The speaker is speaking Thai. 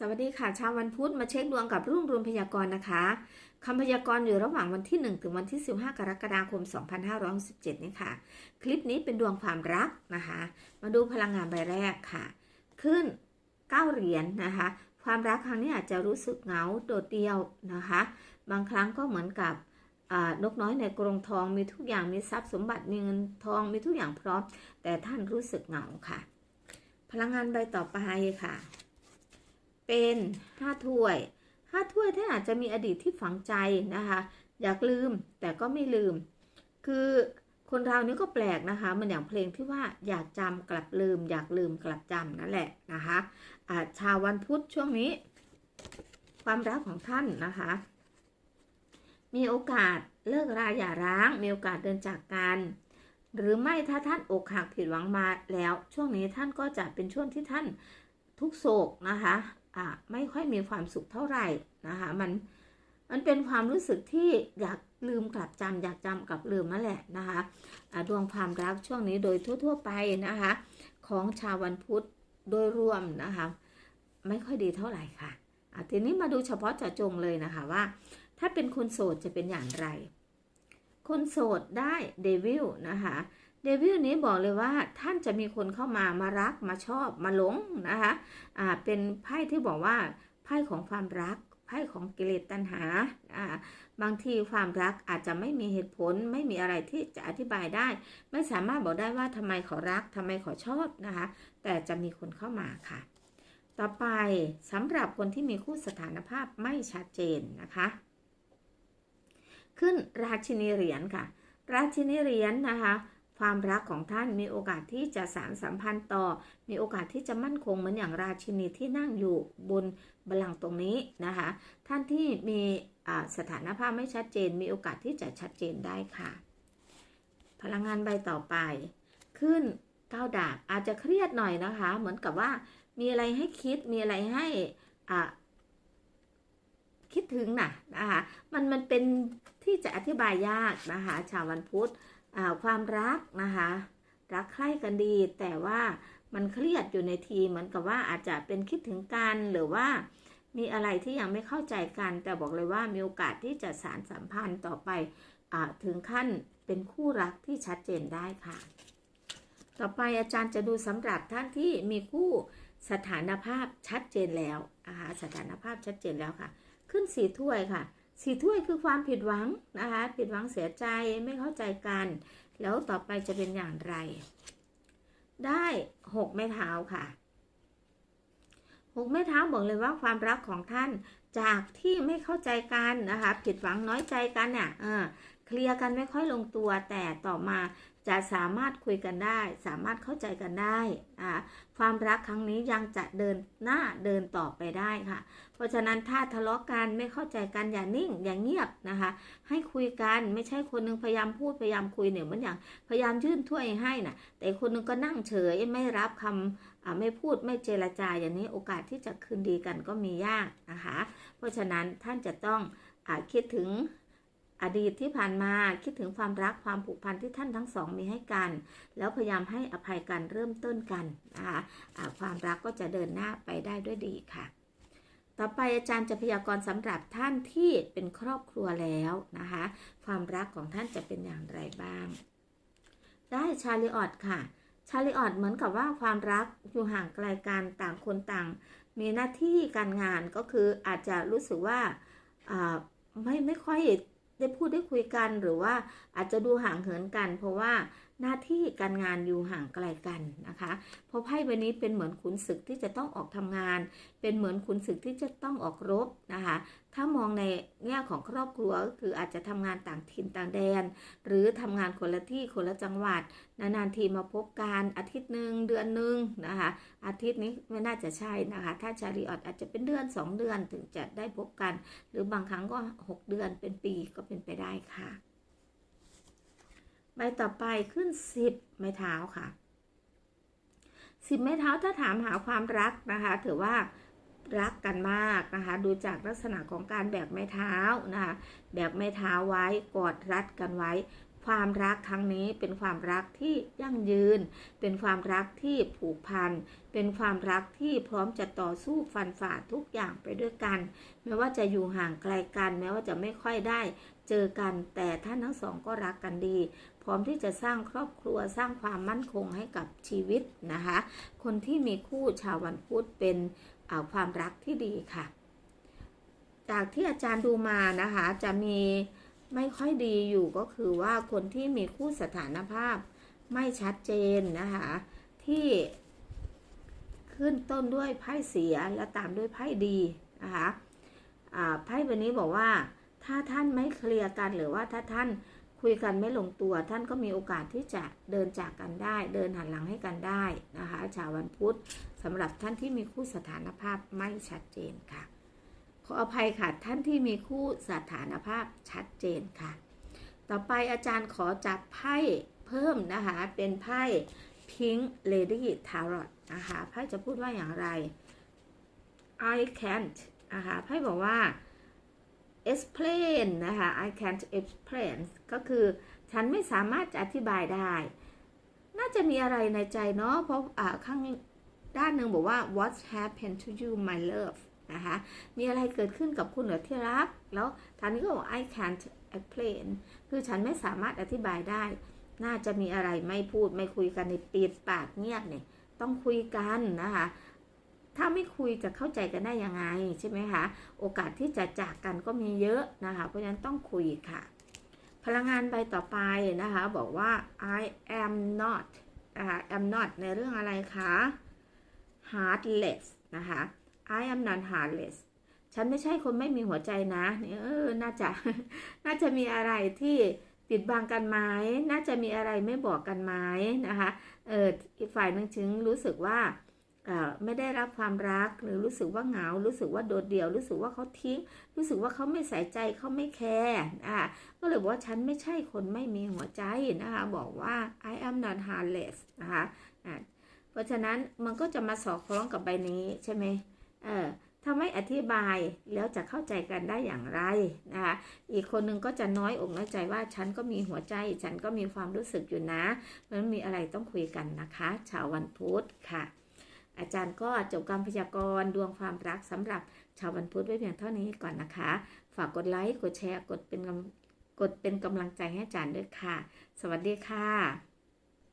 สวัสดีค่ะชาววันพุธมาเช็คดวงกับรุ่งรวมพยากรณ์นะคะคำพยากรณ์อยู่ระหว่างวันที่ 1 ถึงวันที่ 15 กรกฎาคม 2567 นี่ค่ะ คลิปนี้เป็นดวงความรักนะคะ มาดูพลังงานใบแรกค่ะ ขึ้น 9 เหรียญนนะคะ ความรักครั้งนี้อาจจะรู้สึกเหงาโดดเดี่ยวนะคะ บางครั้งก็เหมือนกับนกน้อยในกรงทองมีทุกอย่างมีทรัพย์สมบัติมีเงินทองมีทุกอย่างพร้อม แต่ท่านรู้สึกเหงาค่ะ พลังงานใบต่อไปค่ะ เป็นห้าถ้วยห้าถ้วยท่านอาจจะมีอดีตที่ฝังใจนะคะ อยากลืมแต่ก็ไม่ลืม คือคนเรานี่ก็แปลกนะคะมันอย่างเพลงที่ว่าอยากจำกลับลืม อยากลืมกลับจำนั่นแหละนะคะะชาววันพุธช่วงนี้ ความรักของท่านนะคะ มีโอกาสเลิกราอย่าร้าง มีโอกาสเดินจากกันหรือไม่ถ้าท่านอกหักผิดหวังมาแล้ว ช่วงนี้ท่านก็จะเป็นช่วงที่ท่าน ทุกโศกนะคะอะไม่ค่อยมีความสุขเท่าไหร่นะคะมันมันเป็นความรู้สึกที่อยากลืมกลับจำอยากจำกลับลืมนั่นแหละนะคะะดวงความรักช่วงนี้โดยทั่ว ๆ ไปนะคะของชาววันพุธโดยรวมนะคะไม่ค่อยดีเท่าไหร่ค่ะะทีนี้มาดูเฉพาะเจาะจงเลยนะคะว่า ถ้าเป็นคนโสดจะเป็นอย่างไร คนโสดได้เดวิลนะคะ เดวิลนี้บอกเลยว่าท่านจะมีคนเข้ามามารักมาชอบมาหลงนะคะอ่าเป็นไพ่ที่บอกว่าไพ่ของความรักไพ่ของกิเลสตัณหาอ่าบางทีความรักอาจจะไม่มีเหตุผล ไม่มีอะไรที่จะอธิบายได้ ไม่สามารถบอกได้ว่าทำไมขอรักทำไมขอชอบนะคะ แต่จะมีคนเข้ามาค่ะ ต่อไปสำหรับคนที่มีคู่สถานภาพไม่ชัดเจนนะคะ ขึ้นราชินีเหรียญค่ะ ราชินีเหรียญนะคะ ความรักของท่านมีโอกาสที่จะสารสัมพันธ์ต่อ มีโอกาสที่จะมั่นคงเหมือนอย่างราชินีที่นั่งอยู่บนบัลลังก์ตรงนี้นะคะ ท่านที่มีสถานภาพไม่ชัดเจน มีโอกาสที่จะชัดเจนได้ค่ะ พลังงานใบต่อไป ขึ้นก้าวดาบอาจจะเครียดหน่อยนะคะ เหมือนกับว่ามีอะไรให้คิดมีอะไรให้อ่าคิดถึงนะนะคะมันมันเป็นที่จะอธิบายยากนะคะ ชาววันพุธ ความรักนะคะ รักใคร่กันดี แต่ว่ามันเครียดอยู่ในทีเหมือนกับว่าอาจจะเป็นคิดถึงกันหรือว่ามีอะไรที่ยังไม่เข้าใจกัน แต่บอกเลยว่ามีโอกาสที่จะสารสัมพันธ์ต่อไปอถึงขั้นเป็นคู่รักที่ชัดเจนได้ค่ะ ต่อไปอาจารย์จะดูสำหรับท่านที่มีคู่สถานภาพชัดเจนแล้วนะคะสถานภาพชัดเจนแล้วค่ะ ขึ้นสีถ้วยค่ะ สีถ้วยคือความผิดหวังนะคะ ผิดหวังเสียใจไม่เข้าใจกัน แล้วต่อไปจะเป็นอย่างไร ได้หกไม้เท้าค่ะหกไม้เท้าบอกเลยว่าความรักของท่านจากที่ไม่เข้าใจกันนะคะ ผิดหวังน้อยใจกันเนี่ย เคลียร์กันไม่ค่อยลงตัว แต่ต่อมาจะสามารถคุยกันได้ สามารถเข้าใจกันได้อ่าความรักครั้งนี้ยังจะเดินหน้าเดินต่อไปได้ค่ะ เพราะฉะนั้นถ้าทะเลาะกันไม่เข้าใจกันอย่านิ่งอย่างเงียบนะคะ ให้คุยกันไม่ใช่คนนึงพยายามพูดพยายามคุยเนี่ยมันอย่างพยายามยื่นถ้วยให้นะ่ะ แต่คนนึงก็นั่งเฉยไม่รับคำไม่พูดไม่เจรจาอย่างนี้โอกาสที่จะคืนดีกันก็มียากนะคะ เพราะฉะนั้นท่านจะต้องอคิดถึง อดีตที่ผ่านมาคิดถึงความรักความผูกพันที่ท่านทั้งสองมีให้กัน แล้วพยายามให้อภัยกันเริ่มต้นกันนะคะะความรักก็จะเดินหน้าไปได้ด้วยดีค่ะ ต่อไปอาจารย์จะพยากรณ์สำหรับท่านที่เป็นครอบครัวแล้วนะคะ ความรักของท่านจะเป็นอย่างไรบ้าง ได้ชาลิออดค่ะ ชาลิออดเหมือนกับว่าความรักอยู่ห่างไกลกันต่างคนต่าง มีหน้าที่การงานก็คืออาจจะรู้สึกว่าไม่ไม่ค่อย ได้พูดได้คุยกันหรือว่าอาจจะดูห่างเหินกัน เพราะว่าหน้าที่การงานอยู่ห่างไกลกันนะคะเพราะไพ่ใบนี้เป็นเหมือนขุนศึกที่จะต้องออกทำงาน เป็นเหมือนขุนศึกที่จะต้องออกรบนะคะถ้ามองในแง่ของครอบครัวก็คืออาจจะทำงานต่างถิ่นต่างแดน หรือทำงานคนละที่คนละจังหวัด นานๆทีมาพบกันอาทิตย์หนึ่งเดือนหนึ่งนะคะอาทิตย์นี้ไม่น่าจะใช่นะคะ ถ้าชาริออดอาจจะเป็นเดือน 2 เดือนถึงจะได้พบกัน หรือบางครั้งก็ 6 เดือนเป็นปีก็เป็นไปได้ค่ะ ใบต่อไปขึ้นสิบไม้เท้าค่ะสิบไม้เท้าถ้าถามหาความรักนะคะ ถือว่ารักกันมากนะคะ ดูจากลักษณะของการแบกไม้เท้านะคะ แบกไม้เท้าไว้กอดรัดกันไว้ ความรักครั้งนี้เป็นความรักที่ยั่งยืน เป็นความรักที่ผูกพัน เป็นความรักที่พร้อมจะต่อสู้ฟันฝ่าทุกอย่างไปด้วยกัน แม้ว่าจะอยู่ห่างไกลกัน แม้ว่าจะไม่ค่อยได้เจอกัน แต่ท่านทั้งสองก็รักกันดี พร้อมที่จะสร้างครอบครัวสร้างความมั่นคงให้กับชีวิตนะคะ คนที่มีคู่ชาววันพุธเป็นความรักที่ดีค่ะ จากที่อาจารย์ดูมานะคะจะมีไม่ค่อยดีอยู่ก็คือว่าคนที่มีคู่สถานภาพไม่ชัดเจนนะคะที่ขึ้นต้นด้วยไพ่เสียและตามด้วยไพ่ดีนะคะไพ่ใบนี้บอกว่าถ้าท่านไม่เคลียร์กันหรือว่าถ้าท่าน คุยกันไม่ลงตัว ท่านก็มีโอกาสที่จะเดินจากกันได้ เดินหันหลังให้กันได้นะคะชาววันพุธสำหรับท่านที่มีคู่สถานภาพไม่ชัดเจนค่ะ ขออภัยค่ะท่านที่มีคู่สถานภาพชัดเจนค่ะ ต่อไปอาจารย์ขอจับไพ่เพิ่มนะคะเป็นไพ่ Pink Lady Tarot นะคะไพ่จะพูดว่าอย่างไร I can't นะคะไพ่บอกว่า explain นะคะ I can't explain ก็คือฉันไม่สามารถจะอธิบายได้ น่าจะมีอะไรในใจเนาะ เพราะข้างด้านหนึ่งบอกว่า what happened to you my love นะคะ มีอะไรเกิดขึ้นกับคุณเหรอที่รัก แล้วทางนี้ก็บอก I can't explain คือฉันไม่สามารถอธิบายได้ น่าจะมีอะไรไม่พูดไม่คุยกันในปิดปากเงียบเนี่ย ต้องคุยกันนะคะ ถ้าไม่คุยจะเข้าใจกันได้ยังไงใช่ไหมคะ โอกาสที่จะจากกันก็มีเยอะนะคะ เพราะฉะนั้นต้องคุยค่ะ พลังงานใบต่อไปนะคะ บอกว่า I am not นะคะ am not ในเรื่องอะไรคะ heartless นะคะ I am not heartless ฉันไม่ใช่คนไม่มีหัวใจนะเนี่ยเออน่าจะน่าจะมีอะไรที่ปิดบังกันไหมน่าจะมีอะไรไม่บอกกันไหมนะคะ เอออีกฝ่ายหนึ่งถึงรู้สึกว่า ไม่ได้รับความรักหรือรู้สึกว่าเหงา รู้สึกว่าโดดเดี่ยว รู้สึกว่าเขาทิ้ง รู้สึกว่าเขาไม่ใส่ใจเขาไม่แคร์อะก็เลยบอกว่าฉันไม่ใช่คนไม่มีหัวใจนะคะบอกว่า I am not heartless นะคะอะเพราะฉะนั้นมันก็จะมาสอดคล้องกับใบนี้ใช่ไหมเออถ้าไม่อธิบายแล้วจะเข้าใจกันได้อย่างไรนะคะอีกคนนึงก็จะน้อยอกน้อยใจว่าฉันก็มีหัวใจ ฉันก็มีความรู้สึกอยู่นะเพราะฉะนั้นมีอะไรต้องคุยกันนะคะ ชาววันพุธค่ะ อาจารย์ก็จบการพยากรณ์ดวงความรักสำหรับชาววันพุธไว้เพียงเท่านี้ก่อนนะคะ ฝากกดไลค์ กดแชร์ กดเป็นกำกดเป็นกำลังใจให้อาจารย์ด้วยค่ะ สวัสดีค่ะ